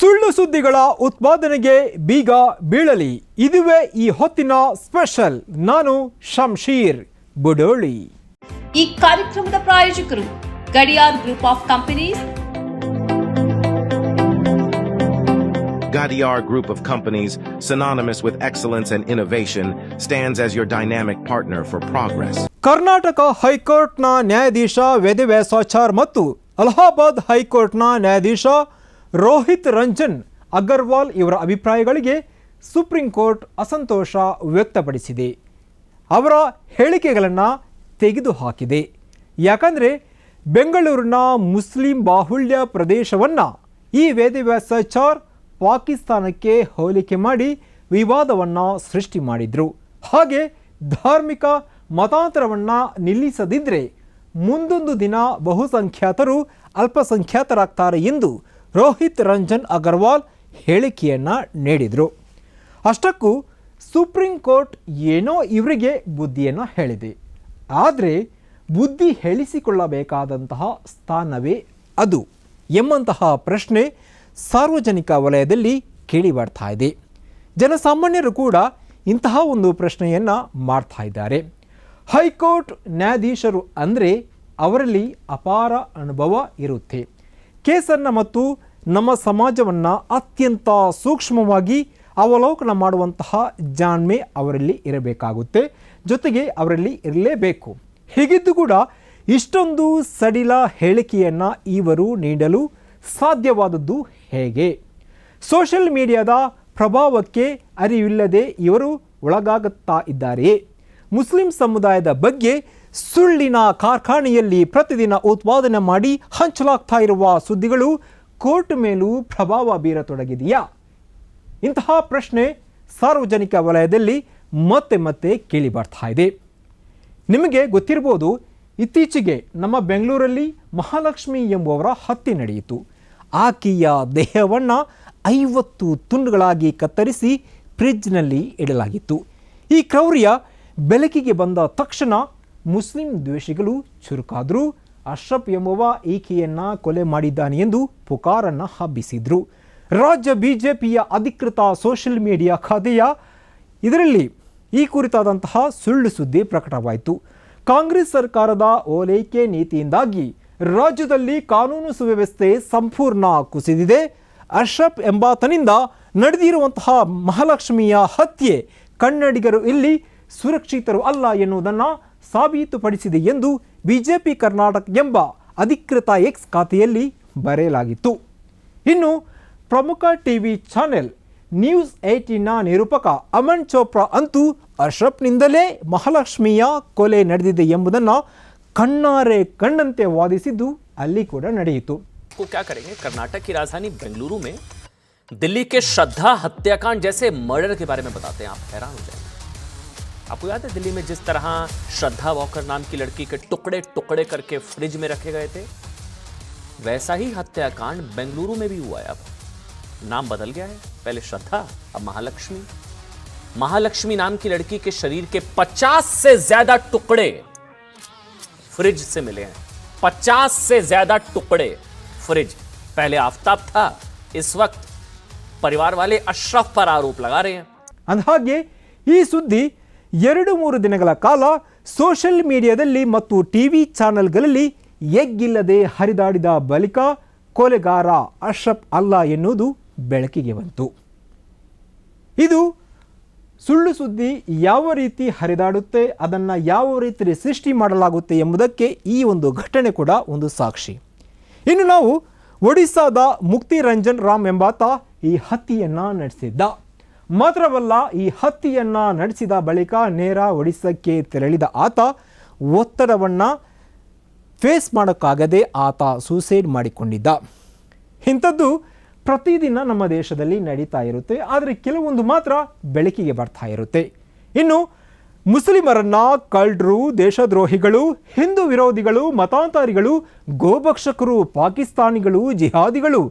ಸುಳ್ಳು ಸುದ್ದಿಗಳ ಉತ್ಪಾದನೆಗೆ ಬೀಗ ಬೀಳಲಿ. ಇದುವೇ ಈ ಹೊತ್ತಿನ ಸ್ಪೆಷಲ್. ನಾನು ಶಂಶೀರ್ ಬುಡೋಳಿ. ಈ ಕಾರ್ಯಕ್ರಮದ ಪ್ರಾಯೋಜಕರು Gadiyar group of companies. Gadiar Group of Companies, synonymous with excellence and innovation, stands as your dynamic partner for progress. Karnataka ಹೈಕೋರ್ಟ್ನ ನ್ಯಾಯಾಧೀಶ ವೇದವ್ಯಾಸಾಚಾರ್ ಮತ್ತು ಅಲಹಾಬಾದ್ ಹೈಕೋರ್ಟ್ನ ನ್ಯಾಯಾಧೀಶ ರೋಹಿತ್ ರಂಜನ್ ಅಗರ್ವಾಲ್ ಇವರ ಅಭಿಪ್ರಾಯಗಳಿಗೆ ಸುಪ್ರೀಂ ಕೋರ್ಟ್ ಅಸಂತೋಷ ವ್ಯಕ್ತಪಡಿಸಿದೆ. ಅವರ ಹೇಳಿಕೆಗಳನ್ನು ತೆಗೆದುಹಾಕಿದೆ. ಯಾಕಂದರೆ ಬೆಂಗಳೂರಿನ ಮುಸ್ಲಿಂ ಬಾಹುಳ್ಯ ಪ್ರದೇಶವನ್ನು ಈ ವೇದವ್ಯಾಸ ಚಾರ್ ಪಾಕಿಸ್ತಾನಕ್ಕೆ ಹೋಲಿಕೆ ಮಾಡಿ ವಿವಾದವನ್ನು ಸೃಷ್ಟಿ ಮಾಡಿದರು. ಹಾಗೆ ಧಾರ್ಮಿಕ ಮತಾಂತರವನ್ನು ನಿಲ್ಲಿಸದಿದ್ದರೆ ಮುಂದೊಂದು ದಿನ ಬಹುಸಂಖ್ಯಾತರು ಅಲ್ಪಸಂಖ್ಯಾತರಾಗ್ತಾರೆ ಎಂದು ರೋಹಿತ್ ರಂಜನ್ ಅಗರ್ವಾಲ್ ಹೇಳಿಕೆಯನ್ನು ನೀಡಿದರು. ಅಷ್ಟಕ್ಕೂ ಸುಪ್ರೀಂ ಕೋರ್ಟ್ ಏನೋ ಇವರಿಗೆ ಬುದ್ಧಿಯನ್ನು ಹೇಳಿದೆ. ಆದರೆ ಬುದ್ಧಿ ಹೇಳಿಸಿಕೊಳ್ಳಬೇಕಾದಂತಹ ಸ್ಥಾನವೇ ಅದು ಎಂಬಂತಹ ಪ್ರಶ್ನೆ ಸಾರ್ವಜನಿಕ ವಲಯದಲ್ಲಿ ಕೇಳಿ ಬರ್ತಾ ಇದೆ. ಜನಸಾಮಾನ್ಯರು ಕೂಡ ಇಂತಹ ಒಂದು ಪ್ರಶ್ನೆಯನ್ನು ಮಾಡ್ತಾ ಇದ್ದಾರೆ. ಹೈಕೋರ್ಟ್ ನ್ಯಾಯಾಧೀಶರು ಅಂದರೆ ಅವರಲ್ಲಿ ಅಪಾರ ಅನುಭವ ಇರುತ್ತೆ. ಕೇಸನ್ನು ಮತ್ತು ನಮ್ಮ ಸಮಾಜವನ್ನು ಅತ್ಯಂತ ಸೂಕ್ಷ್ಮವಾಗಿ ಅವಲೋಕನ ಮಾಡುವಂತಹ ಜಾಣ್ಮೆ ಅವರಲ್ಲಿ ಇರಬೇಕಾಗುತ್ತೆ. ಜೊತೆಗೆ ಅವರಲ್ಲಿ ಇರಲೇಬೇಕು. ಹೀಗಿದ್ದು ಕೂಡ ಇಷ್ಟೊಂದು ಸಡಿಲ ಹೇಳಿಕೆಯನ್ನು ಇವರು ನೀಡಲು ಸಾಧ್ಯವಾದದ್ದು ಹೇಗೆ? ಸೋಷಲ್ ಮೀಡಿಯಾದ ಪ್ರಭಾವಕ್ಕೆ ಅರಿವಿಲ್ಲದೆ ಇವರು ಒಳಗಾಗುತ್ತಾ ಇದ್ದಾರೆಯೇ? ಮುಸ್ಲಿಂ ಸಮುದಾಯದ ಬಗ್ಗೆ ಸುಳ್ಳಿನ ಕಾರ್ಖಾನೆಯಲ್ಲಿ ಪ್ರತಿದಿನ ಉತ್ಪಾದನೆ ಮಾಡಿ ಹಂಚಲಾಗ್ತಾ ಇರುವ ಸುದ್ದಿಗಳು ಕೋರ್ಟ್ ಮೇಲೂ ಪ್ರಭಾವ ಬೀರತೊಡಗಿದೆಯಾ? ಇಂತಹ ಪ್ರಶ್ನೆ ಸಾರ್ವಜನಿಕ ವಲಯದಲ್ಲಿ ಮತ್ತೆ ಮತ್ತೆ ಕೇಳಿ ಬರ್ತಾ ಇದೆ. ನಿಮಗೆ ಗೊತ್ತಿರ್ಬೋದು ಇತ್ತೀಚೆಗೆ ನಮ್ಮ ಬೆಂಗಳೂರಲ್ಲಿ ಮಹಾಲಕ್ಷ್ಮಿ ಎಂಬುವರ ಹತ್ಯೆ ನಡೆಯಿತು. ಆಕೆಯ ದೇಹವನ್ನು ಐವತ್ತು ತುಂಡುಗಳಾಗಿ ಕತ್ತರಿಸಿ ಫ್ರಿಜ್ನಲ್ಲಿ ಇಡಲಾಗಿತ್ತು. ಈ ಕ್ರೌರ್ಯ ಬೆಳಕಿಗೆ ಬಂದ ತಕ್ಷಣ ಮುಸ್ಲಿಂ ದ್ವೇಷಿಗಳು ಚುರುಕಾದರು, ಅಶ್ರಫ್ ಎಂಬುವ ಈಕೆಯನ್ನು ಕೊಲೆ ಮಾಡಿದ್ದಾನೆ ಎಂದು ಪುಕಾರನ್ನು ಹಬ್ಬಿಸಿದ್ರು. ರಾಜ್ಯ ಬಿಜೆಪಿಯ ಅಧಿಕೃತ ಸೋಷಿಯಲ್ ಮೀಡಿಯಾ ಖಾತೆಯ ಇದರಲ್ಲಿ ಈ ಕುರಿತಾದಂತಹ ಸುಳ್ಳು ಸುದ್ದಿ ಪ್ರಕಟವಾಯಿತು. ಕಾಂಗ್ರೆಸ್ ಸರ್ಕಾರದ ಓಲೈಕೆ ನೀತಿಯಿಂದಾಗಿ ರಾಜ್ಯದಲ್ಲಿ ಕಾನೂನು ಸುವ್ಯವಸ್ಥೆ ಸಂಪೂರ್ಣ ಕುಸಿದಿದೆ. ಅಶ್ರಫ್ ಎಂಬಾತನಿಂದ ನಡೆದಿರುವಂತಹ ಮಹಾಲಕ್ಷ್ಮಿಯ ಹತ್ಯೆ ಕನ್ನಡಿಗರು ಇಲ್ಲಿ ಸುರಕ್ಷಿತರು ಅಲ್ಲ ಎನ್ನುವುದನ್ನು ಸಾಬೀತುಪಡಿಸಿದೆ ಎಂದು ಬಿಜೆಪಿ ಕರ್ನಾಟಕ ಎಂಬ ಅಧಿಕೃತ ಎಕ್ಸ್ ಖಾತೆಯಲ್ಲಿ ಬರೆಯಲಾಗಿತ್ತು ಇನ್ನು ಪ್ರಮುಖ TV channel news ಏಟಿನ ನಿರೂಪಕ Aman Chopra ಅಂತೂ ಅಶ್ರಫ್ನಿಂದಲೇ ಮಹಾಲಕ್ಷ್ಮಿಯ ಕೊಲೆ ನಡೆದಿದೆ ಎಂಬುದನ್ನು ಕಣ್ಣಾರೆ ಕಂಡಂತೆ ವಾದಿಸಿದ್ದು ಅಲ್ಲಿ ಕೂಡ ನಡೆಯಿತು को क्या करेंगे कर्नाटक की राजधानी बेंगलुरु में दिल्ली के श्रद्धा हत्याकांड जैसे मर्डर के बारे में बताते हैं आप हैरान हो जाएंगे आपको याद है दिल्ली में जिस तरह श्रद्धा वॉकर नाम की लड़की के टुकड़े टुकड़े करके फ्रिज में रखे गए थे, वैसा ही हत्याकांड बेंगलुरु में भी हुआ है अब। नाम बदल गया है। पहले श्रद्धा, अब महालक्ष्मी। महालक्ष्मी नाम की लड़की के शरीर के 50 से ज़्यादा टुकड़े फ्रिज से मिले हैं। 50 से ज़्यादा टुकड़े फ्रिज। पहले आफ्ताब था, इस वक्त परिवार वाले अशरफ पर आरोप लगा रहे हैं। अंधा ये सुद्धि ಎರಡು ಮೂರು ದಿನಗಳ ಕಾಲ ಸೋಷಲ್ ಮೀಡಿಯಾದಲ್ಲಿ ಮತ್ತು ಟಿ ವಿ ಚಾನೆಲ್ಗಳಲ್ಲಿ ಎಗ್ಗಿಲ್ಲದೆ ಹರಿದಾಡಿದ ಬಳಿಕ ಕೊಲೆಗಾರ ಅಶ್ರಫ್ ಅಲ್ಲ ಎನ್ನುವುದು ಬೆಳಕಿಗೆ ಬಂತು. ಇದು ಸುಳ್ಳು ಸುದ್ದಿ ಯಾವ ರೀತಿ ಹರಿದಾಡುತ್ತೆ, ಅದನ್ನು ಯಾವ ರೀತಿ ಸೃಷ್ಟಿ ಮಾಡಲಾಗುತ್ತೆ ಎಂಬುದಕ್ಕೆ ಈ ಒಂದು ಘಟನೆ ಕೂಡ ಒಂದು ಸಾಕ್ಷಿ. ಇನ್ನು ನಾವು ಒಡಿಸ್ಸಾದ ಮುಕ್ತಿ ರಂಜನ್ ರಾಮ್ ಎಂಬಾತ ಈ ಹತ್ಯೆಯನ್ನು ನಡೆಸಿದ್ದ. ಮಾತ್ರವಲ್ಲ, ಈ ಹತ್ಯೆಯನ್ನು ನಡೆಸಿದ ಬಳಿಕ ನೇರ ಒಡಿಸಕ್ಕೆ ತೆರಳಿದ ಆತ, ಒತ್ತಡವನ್ನು ಫೇಸ್ ಮಾಡೋಕ್ಕಾಗದೆ ಆತ ಸೂಸೈಡ್ ಮಾಡಿಕೊಂಡಿದ್ದ. ಇಂಥದ್ದು ಪ್ರತಿದಿನ ನಮ್ಮ ದೇಶದಲ್ಲಿ ನಡೀತಾ ಇರುತ್ತೆ, ಆದರೆ ಕೆಲವೊಂದು ಮಾತ್ರ ಬೆಳಕಿಗೆ ಬರ್ತಾ ಇರುತ್ತೆ. ಇನ್ನು ಮುಸ್ಲಿಮರನ್ನ ಕಳ್ಳರು, ದೇಶದ್ರೋಹಿಗಳು, ಹಿಂದೂ ವಿರೋಧಿಗಳು, ಮತಾಂತರಿಗಳು, ಗೋಭಕ್ಷಕರು, ಪಾಕಿಸ್ತಾನಿಗಳು, ಜಿಹಾದಿಗಳು,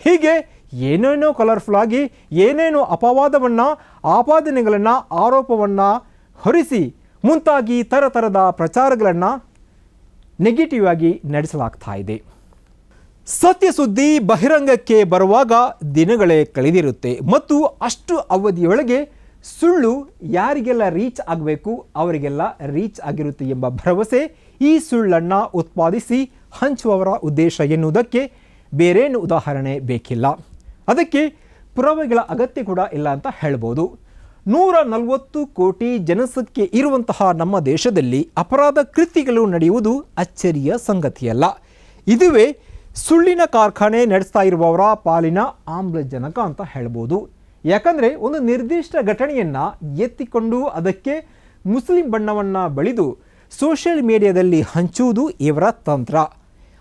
ಹೀಗೆ ಏನೇನೋ ಕಲರ್ಫುಲ್ ಆಗಿ ಏನೇನೋ ಅಪವಾದವನ್ನು, ಆಪಾದನೆಗಳನ್ನು, ಆರೋಪವನ್ನು ಹೊರಿಸಿ ಮುಂತಾಗಿ ಥರ ಥರದ ಪ್ರಚಾರಗಳನ್ನು ನೆಗೆಟಿವ್ ಆಗಿ ನಡೆಸಲಾಗ್ತಾ ಇದೆ. ಸತ್ಯ ಸುದ್ದಿ ಬಹಿರಂಗಕ್ಕೆ ಬರುವಾಗ ದಿನಗಳೇ ಕಳೆದಿರುತ್ತೆ ಮತ್ತು ಅಷ್ಟು ಅವಧಿಯೊಳಗೆ ಸುಳ್ಳು ಯಾರಿಗೆಲ್ಲ ರೀಚ್ ಆಗಬೇಕು, ಅವರಿಗೆಲ್ಲ ರೀಚ್ ಆಗಿರುತ್ತೆ ಎಂಬ ಭರವಸೆ ಈ ಸುಳ್ಳನ್ನು ಉತ್ಪಾದಿಸಿ ಹಂಚುವವರ ಉದ್ದೇಶ ಎನ್ನುವುದಕ್ಕೆ ಬೇರೇನು ಉದಾಹರಣೆ ಬೇಕಿಲ್ಲ. ಅದಕ್ಕೆ ಪುರಾವೆಗಳ ಅಗತ್ಯ ಕೂಡ ಇಲ್ಲ ಅಂತ ಹೇಳ್ಬೋದು. ನೂರ ನಲವತ್ತು ಕೋಟಿ ಜನಸಂಖ್ಯೆ ಇರುವಂತಹ ನಮ್ಮ ದೇಶದಲ್ಲಿ ಅಪರಾಧ ಕೃತ್ಯಗಳು ನಡೆಯುವುದು ಅಚ್ಚರಿಯ ಸಂಗತಿಯಲ್ಲ. ಇದುವೇ ಸುಳ್ಳಿನ ಕಾರ್ಖಾನೆ ನಡೆಸ್ತಾ ಇರುವವರ ಪಾಲಿನ ಆಮ್ಲಜನಕ ಅಂತ ಹೇಳ್ಬೋದು. ಯಾಕಂದರೆ ಒಂದು ನಿರ್ದಿಷ್ಟ ಘಟನೆಯನ್ನು ಎತ್ತಿಕೊಂಡು ಅದಕ್ಕೆ ಮುಸ್ಲಿಂ ಬಣ್ಣವನ್ನು ಬಳಿದು ಸೋಷಿಯಲ್ ಮೀಡಿಯಾದಲ್ಲಿ ಹಂಚುವುದು ಇವರ ತಂತ್ರ.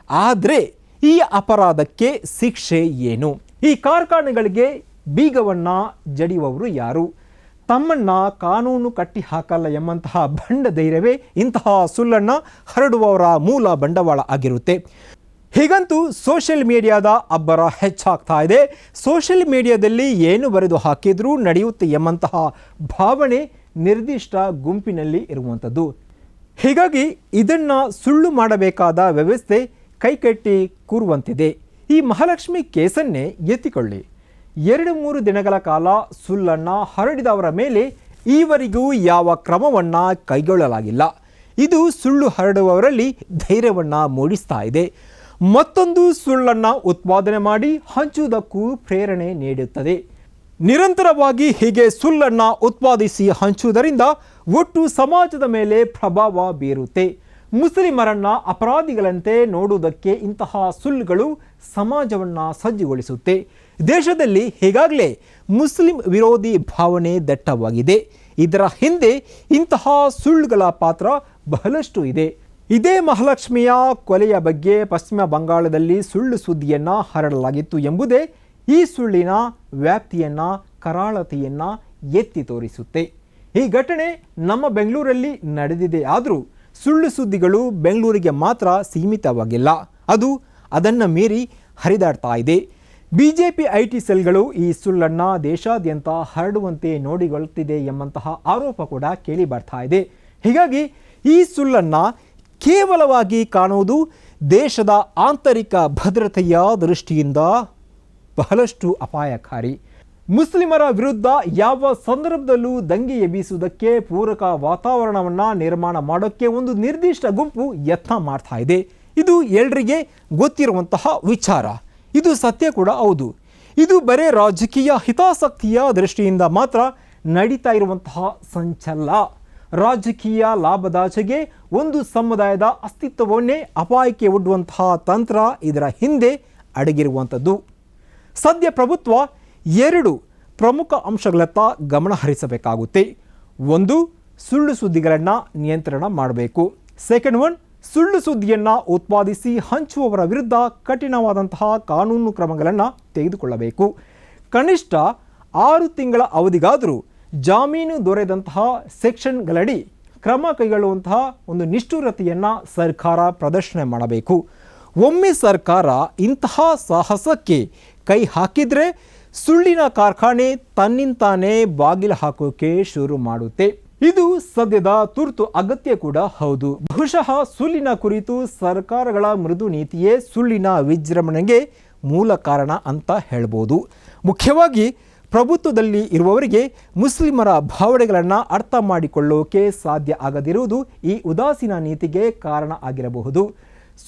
ಆದರೆ ಈ ಅಪರಾಧಕ್ಕೆ ಶಿಕ್ಷೆ ಏನು? ಈ ಕಾರ್ಖಾನೆಗಳಿಗೆ ಬೀಗವನ್ನು ಜಡಿಯುವವರು ಯಾರು? ತಮ್ಮನ್ನ ಕಾನೂನು ಕಟ್ಟಿ ಹಾಕಲ್ಲ ಎಂಬಂತಹ ಬಂಡ ಧೈರ್ಯವೇ ಇಂತಹ ಸುಳ್ಳನ್ನು ಹರಡುವವರ ಮೂಲ ಬಂಡವಾಳ ಆಗಿರುತ್ತೆ. ಹೀಗಂತೂ ಸೋಷಿಯಲ್ ಮೀಡಿಯಾದ ಅಬ್ಬರ ಹೆಚ್ಚಾಗ್ತಾ ಇದೆ. ಸೋಷಿಯಲ್ ಮೀಡಿಯಾದಲ್ಲಿ ಏನು ಬರೆದು ಹಾಕಿದರೂ ನಡೆಯುತ್ತೆ ಎಂಬಂತಹ ಭಾವನೆ ನಿರ್ದಿಷ್ಟ ಗುಂಪಿನಲ್ಲಿ ಇರುವಂಥದ್ದು. ಹೀಗಾಗಿ ಇದನ್ನು ಸುಳ್ಳು ಮಾಡಬೇಕಾದ ವ್ಯವಸ್ಥೆ ಕೈಕಟ್ಟಿ ಕೂರುವಂತಿದೆ. ಈ ಮಹಾಲಕ್ಷ್ಮಿ ಕೇಸನ್ನೇ ಎತ್ತಿಕೊಳ್ಳಿ. ಎರಡು ಮೂರು ದಿನಗಳ ಕಾಲ ಸುಳ್ಳನ್ನು ಹರಡಿದವರ ಮೇಲೆ ಈವರೆಗೂ ಯಾವ ಕ್ರಮವನ್ನು ಕೈಗೊಳ್ಳಲಾಗಿಲ್ಲ. ಇದು ಸುಳ್ಳು ಹರಡುವವರಲ್ಲಿ ಧೈರ್ಯವನ್ನು ಮೂಡಿಸ್ತಾ ಇದೆ. ಮತ್ತೊಂದು ಸುಳ್ಳನ್ನು ಉತ್ಪಾದನೆ ಮಾಡಿ ಹಂಚುವುದಕ್ಕೂ ಪ್ರೇರಣೆ ನೀಡುತ್ತದೆ. ನಿರಂತರವಾಗಿ ಹೀಗೆ ಸುಳ್ಳನ್ನು ಉತ್ಪಾದಿಸಿ ಹಂಚುವುದರಿಂದ ಒಟ್ಟು ಸಮಾಜದ ಮೇಲೆ ಪ್ರಭಾವ ಬೀರುತ್ತೆ. ಮುಸ್ಲಿಮರನ್ನ ಅಪರಾಧಿಗಳಂತೆ ನೋಡುವುದಕ್ಕೆ ಇಂತಹ ಸುಳ್ಳುಗಳು ಸಮಾಜವನ್ನು ಸಜ್ಜುಗೊಳಿಸುತ್ತೆ. ದೇಶದಲ್ಲಿ ಈಗಾಗಲೇ ಮುಸ್ಲಿಂ ವಿರೋಧಿ ಭಾವನೆ ದಟ್ಟವಾಗಿದೆ. ಇದರ ಹಿಂದೆ ಇಂತಹ ಸುಳ್ಳುಗಳ ಪಾತ್ರ ಬಹಳಷ್ಟು ಇದೆ. ಇದೇ ಮಹಾಲಕ್ಷ್ಮಿಯ ಕೊಲೆಯ ಬಗ್ಗೆ ಪಶ್ಚಿಮ ಬಂಗಾಳದಲ್ಲಿ ಸುಳ್ಳು ಸುದ್ದಿಯನ್ನು ಹರಡಲಾಗಿತ್ತು ಎಂಬುದೇ ಈ ಸುಳ್ಳಿನ ವ್ಯಾಪ್ತಿಯನ್ನು, ಕರಾಳತೆಯನ್ನು ಎತ್ತಿ ತೋರಿಸುತ್ತೆ. ಈ ಘಟನೆ ನಮ್ಮ ಬೆಂಗಳೂರಲ್ಲಿ ನಡೆದಿದೆ ಆದರೂ ಸುಳ್ಳು ಸುದ್ದಿಗಳು ಬೆಂಗಳೂರಿಗೆ ಮಾತ್ರ ಸೀಮಿತವಾಗಿಲ್ಲ. ಅದು ಅದನ್ನು ಮೀರಿ ಹರಿದಾಡ್ತಾ ಇದೆ. B J P I T ಸೆಲ್ಗಳು ಈ ಸುಳ್ಳನ್ನು ದೇಶಾದ್ಯಂತ ಹರಡುವಂತೆ ನೋಡಿಕೊಳ್ಳುತ್ತಿದೆ ಎಂಬಂತಹ ಆರೋಪ ಕೂಡ ಕೇಳಿ ಬರ್ತಾ ಇದೆ. ಹೀಗಾಗಿ ಈ ಸುಳ್ಳನ್ನು ಕೇವಲವಾಗಿ ಕಾಣುವುದು ದೇಶದ ಆಂತರಿಕ ಭದ್ರತೆಯ ದೃಷ್ಟಿಯಿಂದ ಬಹಳಷ್ಟು ಅಪಾಯಕಾರಿ. ಮುಸ್ಲಿಮರ ವಿರುದ್ಧ ಯಾವ ಸಂದರ್ಭದಲ್ಲೂ ದಂಗೆ ಎಬ್ಬಿಸುವುದಕ್ಕೆ ಪೂರಕ ವಾತಾವರಣವನ್ನು ನಿರ್ಮಾಣ ಮಾಡೋಕ್ಕೆ ಒಂದು ನಿರ್ದಿಷ್ಟ ಗುಂಪು ಯತ್ನ ಮಾಡ್ತಾ ಇದೆ. ಇದು ಎಲ್ರಿಗೆ ಗೊತ್ತಿರುವಂತಹ ವಿಚಾರ. ಇದು ಸತ್ಯ ಕೂಡ ಹೌದು. ಇದು ಬರೇ ರಾಜಕೀಯ ಹಿತಾಸಕ್ತಿಯ ದೃಷ್ಟಿಯಿಂದ ಮಾತ್ರ ನಡೀತಾ ಇರುವಂತಹ ಸಂಚಲ್ಲ ರಾಜಕೀಯ ಲಾಭದಾಚೆಗೆ ಒಂದು ಸಮುದಾಯದ ಅಸ್ತಿತ್ವವನ್ನೇ ಅಪಾಯಕ್ಕೆ ಒಡ್ಡುವಂತಹ ತಂತ್ರ ಇದರ ಹಿಂದೆ ಅಡಗಿರುವಂಥದ್ದು. ಸದ್ಯ ಪ್ರಭುತ್ವ ಎರಡು ಪ್ರಮುಖ ಅಂಶಗಳತ್ತ ಗಮನ ಹರಿಸಬೇಕಾಗುತ್ತೆ. ಒಂದು ಸುಳ್ಳು ಸುದ್ದಿಗಳನ್ನು ನಿಯಂತ್ರಣ ಮಾಡಬೇಕು. ಸೆಕೆಂಡ್ ಒನ್ ಸುಳ್ಳು ಸುದ್ದಿಯನ್ನು ಉತ್ಪಾದಿಸಿ ಹಂಚುವವರ ವಿರುದ್ಧ ಕಠಿಣವಾದಂತಹ ಕಾನೂನು ಕ್ರಮಗಳನ್ನು ತೆಗೆದುಕೊಳ್ಳಬೇಕು. ಕನಿಷ್ಠ ಆರು ತಿಂಗಳ ಅವಧಿಗಾದರೂ ಜಾಮೀನು ದೊರೆದಂತಹ ಸೆಕ್ಷನ್ಗಳಡಿ ಕ್ರಮ ಕೈಗೊಳ್ಳುವಂತಹ ಒಂದು ನಿಷ್ಠುರತೆಯನ್ನು ಸರ್ಕಾರ ಪ್ರದರ್ಶನ ಮಾಡಬೇಕು. ಒಮ್ಮೆ ಸರ್ಕಾರ ಇಂತಹ ಸಾಹಸಕ್ಕೆ ಕೈ ಹಾಕಿದರೆ ಸುಳ್ಳಿನ ಕಾರ್ಖಾನೆ ತನ್ನಿಂತಾನೇ ಬಾಗಿಲು ಹಾಕೋಕೆ ಶುರು ಮಾಡುತ್ತೆ. ಇದು ಸದ್ಯದ ತುರ್ತು ಅಗತ್ಯ ಕೂಡ ಹೌದು. ಬಹುಶಃ ಸುಳ್ಳಿನ ಕುರಿತು ಸರ್ಕಾರಗಳ ಮೃದು ನೀತಿಯೇ ಸುಳ್ಳಿನ ವಿಜೃಂಭಣೆಗೆ ಮೂಲ ಕಾರಣ ಅಂತ ಹೇಳ್ಬೋದು. ಮುಖ್ಯವಾಗಿ ಪ್ರಭುತ್ವದಲ್ಲಿ ಇರುವವರಿಗೆ ಮುಸ್ಲಿಮರ ಭಾವನೆಗಳನ್ನು ಅರ್ಥ ಮಾಡಿಕೊಳ್ಳೋಕೆ ಸಾಧ್ಯ ಆಗದಿರುವುದು ಈ ಉದಾಸೀನ ನೀತಿಗೆ ಕಾರಣ ಆಗಿರಬಹುದು.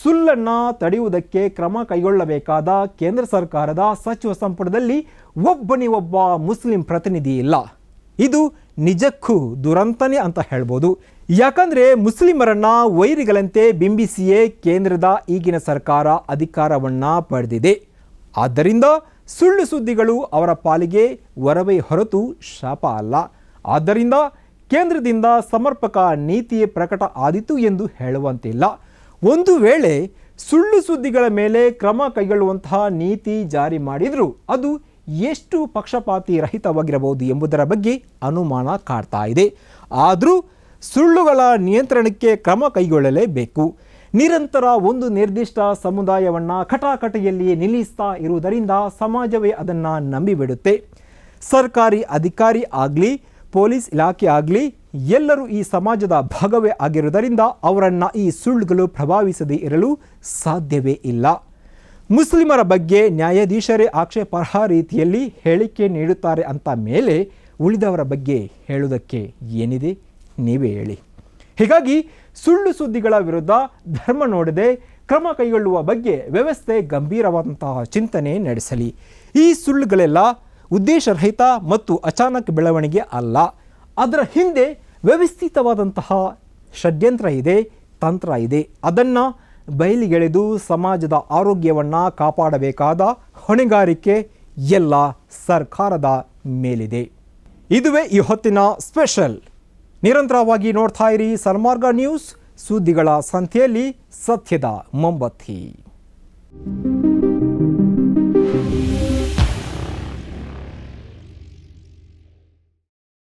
ಸುಳ್ಳನ್ನು ತಡೆಯುವುದಕ್ಕೆ ಕ್ರಮ ಕೈಗೊಳ್ಳಬೇಕಾದ ಕೇಂದ್ರ ಸರ್ಕಾರದ ಸಚಿವ ಸಂಪುಟದಲ್ಲಿ ಒಬ್ಬನೇ ಒಬ್ಬ ಮುಸ್ಲಿಂ ಪ್ರತಿನಿಧಿ ಇಲ್ಲ. ಇದು ನಿಜಕ್ಕೂ ದುರಂತನೇ ಅಂತ ಹೇಳ್ಬೋದು. ಯಾಕಂದರೆ ಮುಸ್ಲಿಮರನ್ನ ವೈರಿಗಳಂತೆ ಬಿಂಬಿಸಿಯೇ ಕೇಂದ್ರದ ಈಗಿನ ಸರ್ಕಾರ ಅಧಿಕಾರವನ್ನು ಪಡೆದಿದೆ. ಆದ್ದರಿಂದ ಸುಳ್ಳು ಸುದ್ದಿಗಳು ಅವರ ಪಾಲಿಗೆ ವರವೇ ಹೊರತು ಶಾಪ ಅಲ್ಲ. ಆದ್ದರಿಂದ ಕೇಂದ್ರದಿಂದ ಸಮರ್ಪಕ ನೀತಿ ಪ್ರಕಟ ಆದಿತು ಎಂದು ಹೇಳುವಂತಿಲ್ಲ. ಒಂದು ವೇಳೆ ಸುಳ್ಳು ಸುದ್ದಿಗಳ ಮೇಲೆ ಕ್ರಮ ಕೈಗೊಳ್ಳುವಂತಹ ನೀತಿ ಜಾರಿ ಮಾಡಿದರೂ ಅದು ಎಷ್ಟು ಪಕ್ಷಪಾತಿ ರಹಿತವಾಗಿರಬಹುದು ಎಂಬುದರ ಬಗ್ಗೆ ಅನುಮಾನ ಕಾಡ್ತಾ ಇದೆ. ಆದರೂ ಸುಳ್ಳುಗಳ ನಿಯಂತ್ರಣಕ್ಕೆ ಕ್ರಮ ಕೈಗೊಳ್ಳಲೇಬೇಕು. ನಿರಂತರ ಒಂದು ನಿರ್ದಿಷ್ಟ ಸಮುದಾಯವನ್ನು ಕಟಾಕಟಿಯಲ್ಲಿ ನಿಲ್ಲಿಸ್ತಾ ಇರುವುದರಿಂದ ಸಮಾಜವೇ ಅದನ್ನು ನಂಬಿಬಿಡುತ್ತೆ. ಸರ್ಕಾರಿ ಅಧಿಕಾರಿ ಆಗಲಿ, ಪೊಲೀಸ್ ಇಲಾಖೆ ಆಗಲಿ, ಎಲ್ಲರೂ ಈ ಸಮಾಜದ ಭಾಗವೇ ಆಗಿರುವುದರಿಂದ ಅವರನ್ನು ಈ ಸುಳ್ಳುಗಳು ಪ್ರಭಾವಿಸದೇ ಇರಲು ಸಾಧ್ಯವೇ ಇಲ್ಲ. ಮುಸ್ಲಿಮರ ಬಗ್ಗೆ ನ್ಯಾಯಾಧೀಶರೇ ಆಕ್ಷೇಪಾರ್ಹ ರೀತಿಯಲ್ಲಿ ಹೇಳಿಕೆ ನೀಡುತ್ತಾರೆ ಅಂತ ಮೇಲೆ ಉಳಿದವರ ಬಗ್ಗೆ ಹೇಳುವುದಕ್ಕೆ ಏನಿದೆ? ನೀವೇ ಹೇಳಿ. ಹೀಗಾಗಿ ಸುಳ್ಳು ಸುದ್ದಿಗಳ ವಿರುದ್ಧ ಧರ್ಮ ನೋಡದೆ ಕ್ರಮ ಕೈಗೊಳ್ಳುವ ಬಗ್ಗೆ ವ್ಯವಸ್ಥೆ ಗಂಭೀರವಾದಂತಹ ಚಿಂತನೆ ನಡೆಸಲಿ. ಈ ಸುಳ್ಳುಗಳೆಲ್ಲ ಉದ್ದೇಶರಹಿತ ಮತ್ತು ಅಚಾನಕ್ ಬೆಳವಣಿಗೆ ಅಲ್ಲ. ಅದರ ಹಿಂದೆ ವ್ಯವಸ್ಥಿತವಾದಂತಹ ಷಡ್ಯಂತ್ರ ಇದೆ, ತಂತ್ರ ಇದೆ. ಅದನ್ನು ಬಯಲಿಗೆಳೆದು ಸಮಾಜದ ಆರೋಗ್ಯವನ್ನು ಕಾಪಾಡಬೇಕಾದ ಹೊಣೆಗಾರಿಕೆ ಎಲ್ಲ ಸರ್ಕಾರದ ಮೇಲಿದೆ. ಇದುವೇ ಈ ಹೊತ್ತಿನ ಸ್ಪೆಷಲ್. ನಿರಂತರವಾಗಿ ನೋಡ್ತಾ ಇರಿ ಸನ್ಮಾರ್ಗ ನ್ಯೂಸ್ ಸುದ್ದಿಗಳ ಸಂತೆಯಲ್ಲಿ ಸತ್ಯದ ಮೊಂಬತ್ತಿ.